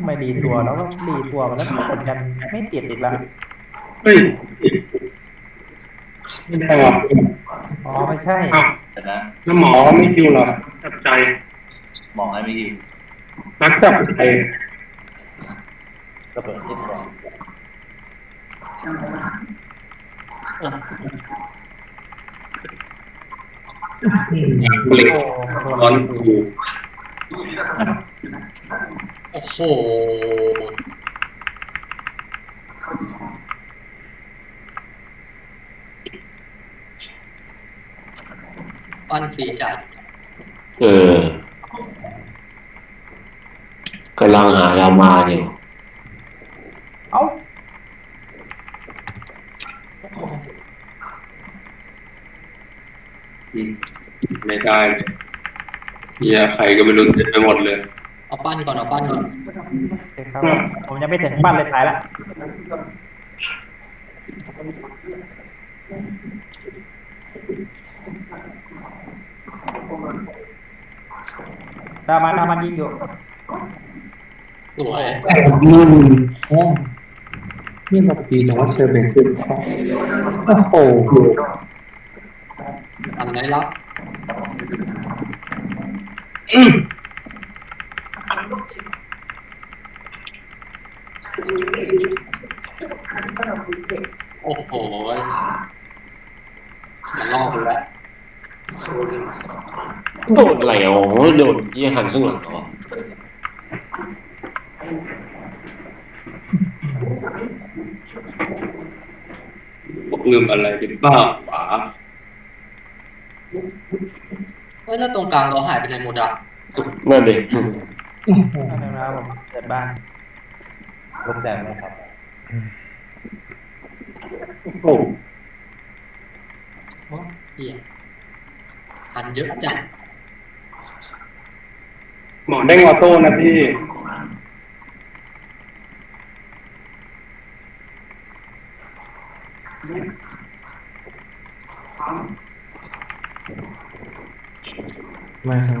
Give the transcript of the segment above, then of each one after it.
ำไมดีตัวแล้วก็ดีตัวมาแล้วก็กดกันไม่ติดอีกแล้วเฮ้ยไม่ได้หรออ๋อไม่ใช่อ้าวแต่นะแล้วหมอไม่คิวเหรอจับใจมองให้ไม่ดีนักจับใจก็เปิดที่ก่อนเบรกโอ้โดนร้อนกูโอ้โหปั้นฟรีจัดเออกำลังหาเรามาเนี่ยเอ้าไม่ได้เลยเฮียใครก็ไม่รู้เต็มไปหมดเลย เอาปั้นก่อนเอาปั้นก่อนโอเคครับ ผมยังไม่ถึงบ้านเลยตายละตามมาตามมันยิงอยู่สวยอืมแค่นี่แบบดีแต่ว่าเชอร์เบนคือโอ้โหอันไหนรับ โอ้โหมันล่อไปแล้วโดนอะไรอ๋อโดนยี่หันข้างหลังอ๋อบอกลืมอะไรเป็นบ้าป๋าเฮ้ยแล้วตรงกลางเราหายไปไหนหมดอะนั่นดิ นั่นนะครับผมเกิดบ้านลงแดงเลยครับโอ้โหโอ้เหี้ยพันเยอะจัดหมอได้งออโต้นะพี่มาทาง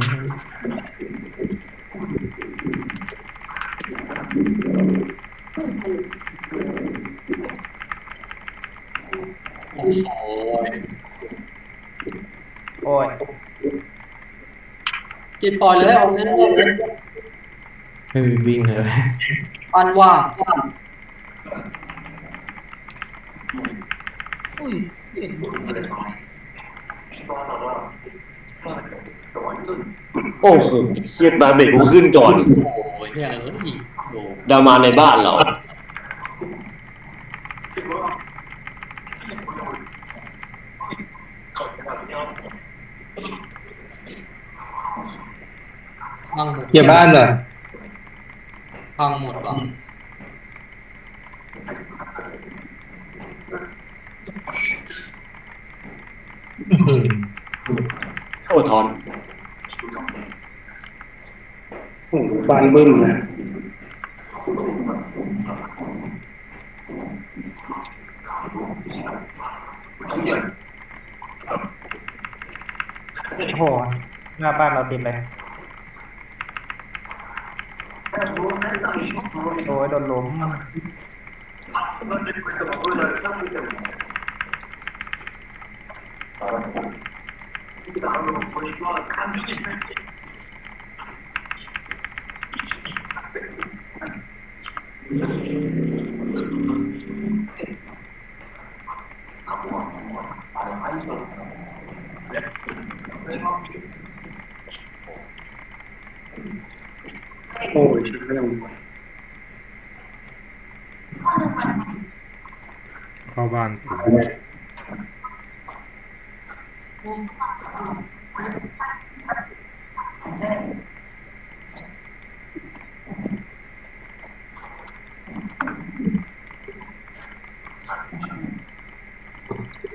โอ้โหโอ้ยกินปล่อยเลยเอาเล่นเอาเล่นไม่มีวิ่งเลย ปั้นว่าง โอ้โหเครียดมาเบรกกูขึ้นก่อน โอ้ยเนี่ยเอ้ยโอ้ดามาในบ้านเรา พังหมดเฮียบ้านเหรอพังหมดว่ะโอ้ทอน โอ้บ้านบึ้มนะโอ้โหหน้าบ้านเราติดเลยโอ้ยโดนล้มอ เรื่องเข้าบ้าน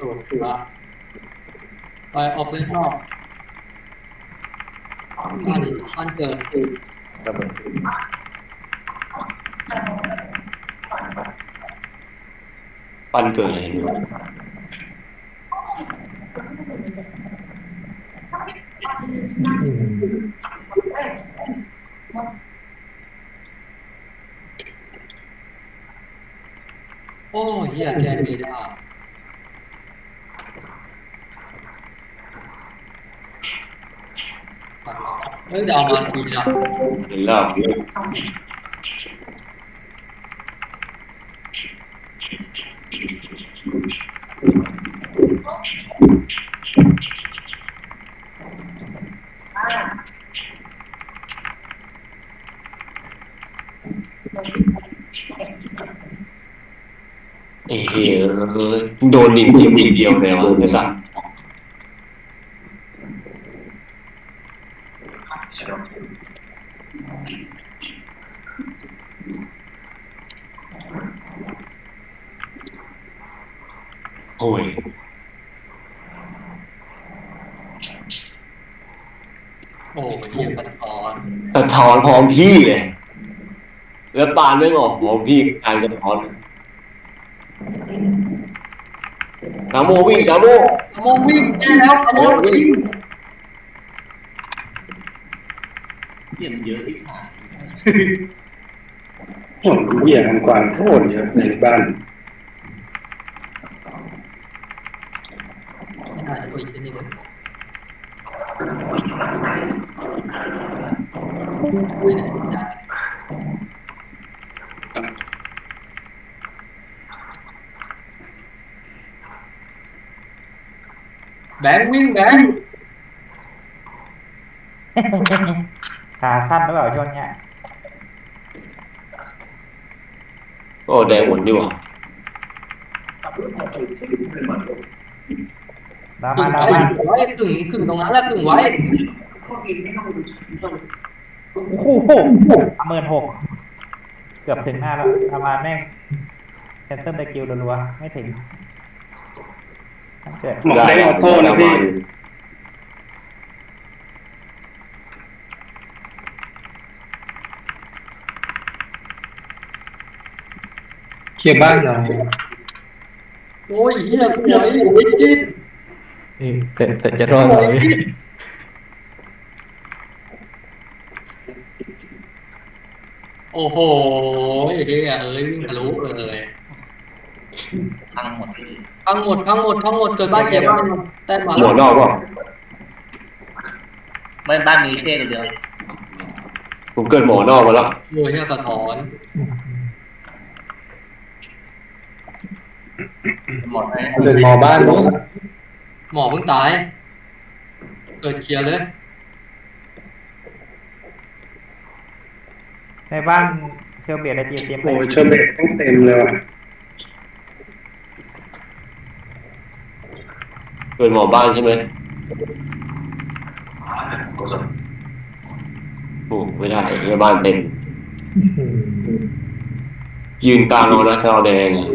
ตัวเสือไปออฟเลนนอกบ้านบ้านเกิดคือบิดปันเกิดเห็นไหมโอ้ยแกมีดาบ เฮ้ยเดี๋ยวเอามาทีนะเห็นรอบเดียวเอ้ยโดนดิ่งจริงจริงเดียวเลยวะไอ้สัส โอ้ยโอ้เฮียสะท้อนสะท้อนพร้อมพี่เลยแล้วปานไม่ออกพร้อมพี่กลายสะท้อนกาโมวิ่งกาโมขโมยวิ่งแย่แล้วขโมยวิ่ง เที่ยมนเยอะที่ขาโอ้ยเหี้ยทำกวางโคตรเยอะในบ้านไม่น่าจะคุยแค่นี้เลยไม่น่าจะแบงค์วิ่งแบงค์ ขาสั้นหรือเปล่าช่วงเนี้ยโอ้แดงหมดดีกว่าดาวกึ่มางดาวไว้มาไว้กึ่งกึ่งตรงนั้นแหละกึ่งไว้คู่หหมื่นหกเกือบถึงหน้าแล้วประมาณแม่งแคนเซิลตะกิวรัวๆไม่ถึงเกิด หมอกได้ออโต้นะพี่ ลียร์บ้านหน่อยโอ้ยเฮียสวยวิจิตนี่แต่แต่จะรอดไหมโอ้โหเฮียเอ้ยวิ่งทะลุเลยพังหมดพี่พังหมดพังหมดพังหมดเกิดบ้านเขียนบ้านแต่มาหมแล้วดนอกก็ไม่บ้านนี้แค่ตัวเดียวผมเกิดหมอนอกมาแล้วโอ้ยเฮียสะท้อน หมดไหมเดินมอบ้านเนาะหมอเพิ่งตาย เกิดเคลียร์เลย ในบ้านเชลเบียร์ไอจีเตรียมไปโอ้ยเชอร์เบตต้องเต็มเลยว่ะเกิดหมอบ้านใช่ไหมโอ้ไม่ได้เฮียบ้านเต็ม ยืนกลางเอานะจอแดงอะ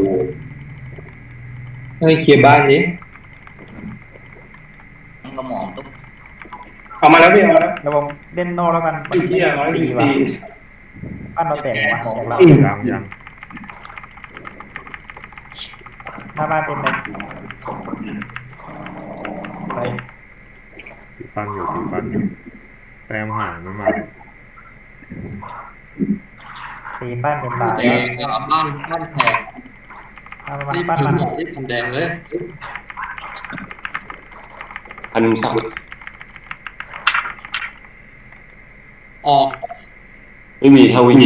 เฮ้ยเคลียร์บ้านนี้มันก็หมอมตุ๊บเอามาแล้วพี่เอามาแล้วแล้วผมเล่นโนแล้วกันไอ้เหี้ยร้อยสี่ว่ะสี่บ้านเราแตกว่ะจากเรายังยังหน้าบ้านเต็มเลยไปติดฟันอยู่ติดฟันอยู่แต้มหายไม่มาตีบ้านเป็นบาทแดแล้วงอะบ้านบ้านแตก เอามารีบบ้านถึงมันหมดรีบทำแดงเลยอันหนึงสั่งออกไม่มีเท่าวิ่ง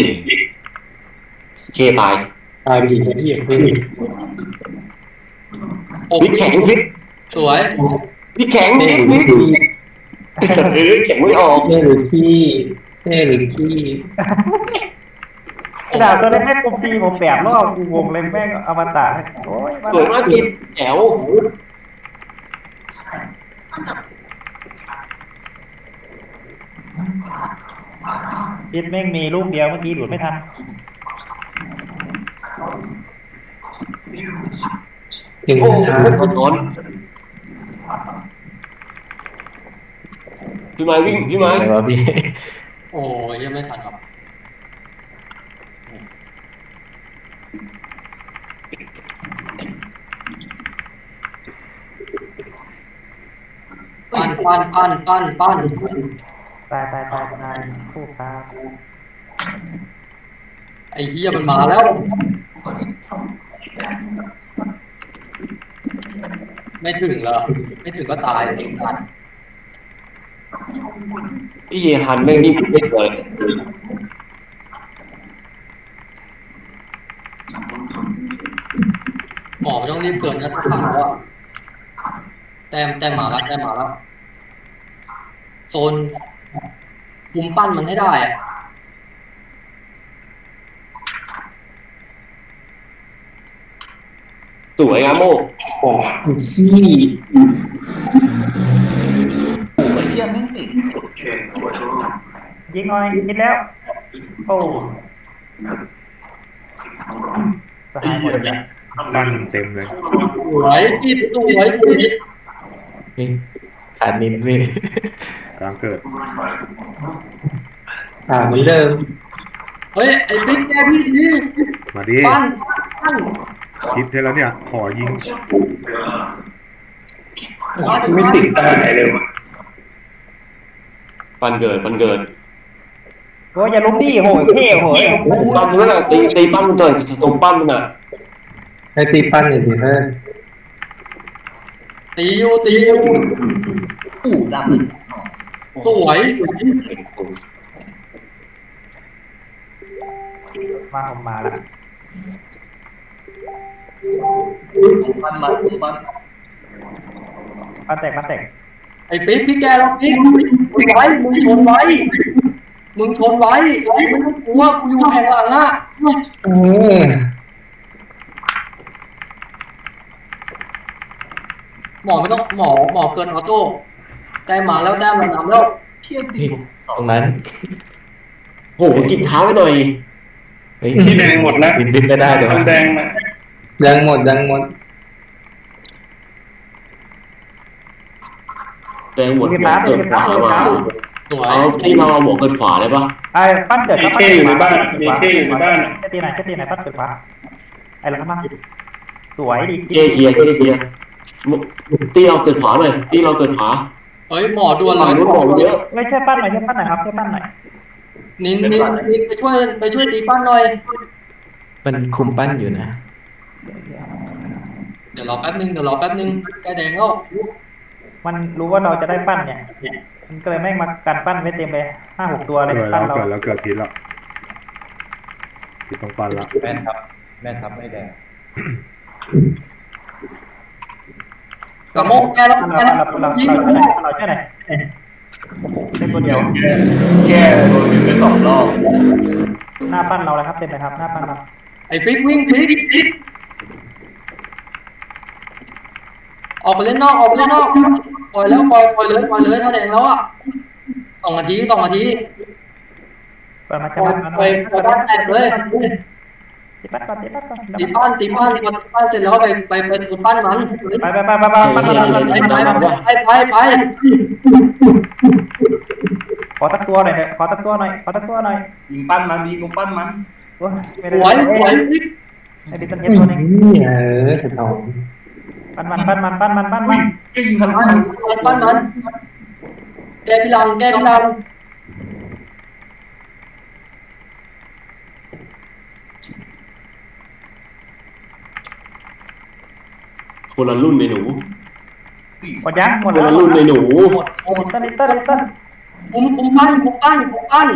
เคตายตายไปอีกแล้วพี่อย่าเพิ่งอกพลิกแข็งพลิกสวยพลิกแข็งพลิกพลิกเออแข็งไม่ออกเท่หรือขี้เท่หรือ ขี้ไอ้ดาวตัวเล็กลมตีผมแปดรอบกูวงเลยแม่งอมตะโอ้ยสวยมากกินแจ๋วพิษแม่งมีลูกเดียวเมื่อกี้ดูดไม่ทันยังโอ้โหช้นอนพี่ไม้วิ่งพี่ไม้แต่ว่าโอ้ยยังไม่ทันหรอก ปั้นปั้นปั้นปั้นปั้นตายตายตายตายคู่ครับไอ้เฮียมันมาแล้ว ไม่ถึงเหรอไม่ถึงก็ตายเองตัดพี่เยฮันแม่งนี่ไม่เกินหมอไม่ต้องรีบเกินนะถ้าผ่านแล้วอะแต้มแต้มหมาแล้วแต้มหมาแล้ว โซนคุมปั้นมันให้ได้อะสวยงามโมโอ้ซี่โอ้ยเยี่ยมไม่ติดยิงหน่อยยิงแล้ว โอ้สหายหมดเลยปั้นเต็มเลยสวยจิตสวยจิตนี่ขาดนิดนี่กลางเกิด อ่าเหมือนเดิม เฮ้ย ไอ้ปิ๊กแกพี่นี่มาดิปั้นปั้นคิดได้แล้วเนี่ย ขอยิง ไม่ติดอะไรเลยวะปันเกิดปันเกิดโอ้ยอย่าลุกดิโหยเท่โหยปั้นนั่นน่ะตีตีปั้นมันเกิดตรงปั้นมันน่ะให้ตีปั้นหนึ่งทีเพื่อนตีอยู่ตีอยู่อู้ดำเลย สวยมาผมมาแล้วมันมามันมาแตกมาแตกไอ้ปิ๊กพี่แกเราปิ๊กมึงไว้มึงชนไว้มึงชนไว้มึงต้องกลัวกูอยู่แห่งหลังอะเออหมอไม่ต้องหมอหมอเกินออโต้ แต้มมาแล้วแต้มมันนำแล้วเทียบติดสองตรงนั้นโหกินเท้าไปหน่อย เฮ้ยที่แดงหมดนะบินบินไม่ได้เดี๋ยวแดงนะแดงหมดแดงหมดแดงหมดหมอเกิดขวามาสวยเอาที่เราเอาหมอเกิดขวาได้ปะไอ้ปั้นเกิดมีเท่อยู่ในบ้านมีเท่อยู่ในบ้านจะตีไหนจะตีไหนปั้นเกิดวะไอ้ละครับมาสวยดิเจเคลียร์เจเคลียร์ตีเราเกิดขวาหน่อยตีเราเกิดขวา เฮ้ยหมอดวลเลฝั่งยนู้นหมอมันเยอะไม่ใช่ปั้นหน่อยใช่ปั้นหน่อยครับใช่ปั้นหน่อยนินนินนินไปช่วยไปช่วยตีปั้นหน่อย มันคุมปั้นอยู่นะ เดี๋ยวรอแป๊บนึงเดี๋ยวรอแป๊บนึงใกล้แดงแล้วมันรู้ว่าเราจะได้ปั้นเนี่ยมันก็เลยแม่งมาการปั้นไว้เต็มเลยห้าหกตัวเลยเกิดปั้แล้นวเราเกิดแล้วเกิดพิษแล้วพิษตรงปั้นละแม่นครับ แม่นครับไม่แดง กระโมกแกแล้วปั้นแกแล้วปั้นเรายิงปั้นเราเราแค่ไหนเล่นตัวเดียวแย่แย่โดนบินไปสองรอบหน้าปั้นเราเลยครับเต็มเลยครับหน้าปั้นเราไอ้ปิ๊กวิ่งปิ๊กปิ๊กออกไปเล่นนอกออกไปเล่นนอกปล่อยแล้วปล่อยปล่อยเลยปล่อยเลยถ้าแดงแล้วอะสองนาทีสองนาทีปล่อยปล่อยปล่อยบ้านแตกเลย ตีปั้นก่อนตีปั้นก่อนตีปั้นตีปั้นพอตีปั้นเสร็จแล้วไปไปไปตีปั้นมันไปไปไปไปไปปั้นเราปั้นไปเราไปไปไปไปขอตักตัวหน่อยขอตักตัวหน่อยขอตักตัวหน่อยยิงปั้นมันยิงกูปั้นมันโอ้ยไม่สได้วยสวยปิ๊กไอ้ดิสันเฮดตัวนึงนี่เออฉันเอาปั้นมันปั้นมันปั้นมันปั้นมัวิ่นงยิงทันปั้นมันปั้นมันแกพี่ลังแกพี่ลัง คนละรุ่นในหนูหมดยังหมดคแล้นวละรุ่นในหนูหมดต้นลิตเติ้ลลิตเติ้ลคุมคุมปั้นคุมปั้นคุมปั้น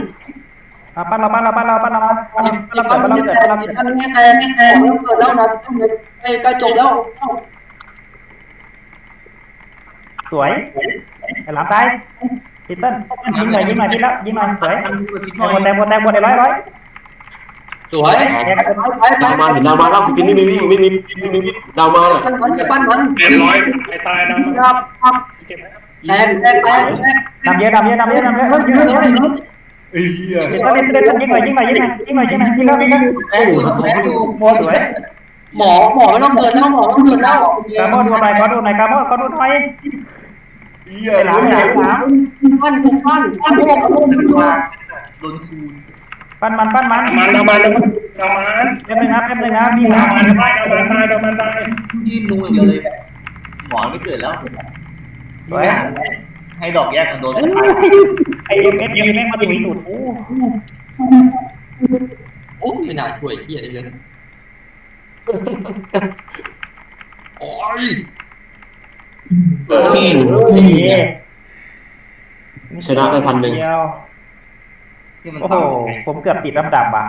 อะปั้นเราปั้นเราปั้นเราปั้นเราปั้นเราปั้นปั้นเราปั้นปั้นเราไม่เกิดแตปั้นกเราเกิดปั้นไม่แตกไม่แตกเกิดแล้วนะใกล้จบแล้วสวยไอ้หลามตายลิตเติ้ลยิงหน่อยยิงหน่อยพี่แล้วยิงหน่อยสวยปั้นกูทิ้งหแตน่งอยหมดแตงหมดแตงหมดไอ้ร้อยร้อยสวยไปไปไป ดาวมาเห็นดาวมาแล้วกินไม่มีวิ่งไม่มีไม่มีวิ่งดาวมาน่ะปั้นมันปั้นมันเรียบร้อยไอ้ตายนะครับครับแตกแตกแตกนำเยอะนำเยอะนำเยอะนำเยอะเฮ้ยเยอะเฮ้ยเยอะเฮ้ยเอ้ยเหี้ยลิตเติ้ลลิตเติ้ลยิงหน่อยยิงหน่อยยิงหน่อยยิงหน่อยยิงหน่อยยิงหน่อยยิงแล้วยิงแล้วแพ้อยู่แพ้อยู่หมดสวยหมอหมอไม่ต้องเกิดแล้วหมอต้องเกิดแล้วกาโมดูหน่อยขอดูหน่อยกาโมขอดูหน่อยเหี้ยไอ้หลามไอ้หลามหลามปั้นคุมปั้นปั้นพวกโดนคูณ ปั้นมันปั้นมันมันเอามันเอามันแป๊บนึงนะแป๊บนึงนะมีหเอาลามมันตายเอามันตายเอามันตายยิ้มนูอย่างเดียวเลยหมอไม่เกิดแล้วสวยให้ดอกแยกกันโดนไอเอ็มเอสยีแม่งมาตุยตูดอู้โอ้ไม่น่าช่วยเฮียได้เลยโอ้ยนี่นี่ชนะไปพันหนึ่งเดียว ที่มันโอ้โหปั๊มยังไงผมเกือบติดลำดับอะ